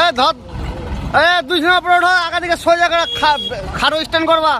এ ধর এ দুই সময় পরে ওঠো আগা দিকে সোজা করে খারো স্ট্যান্ড করবা।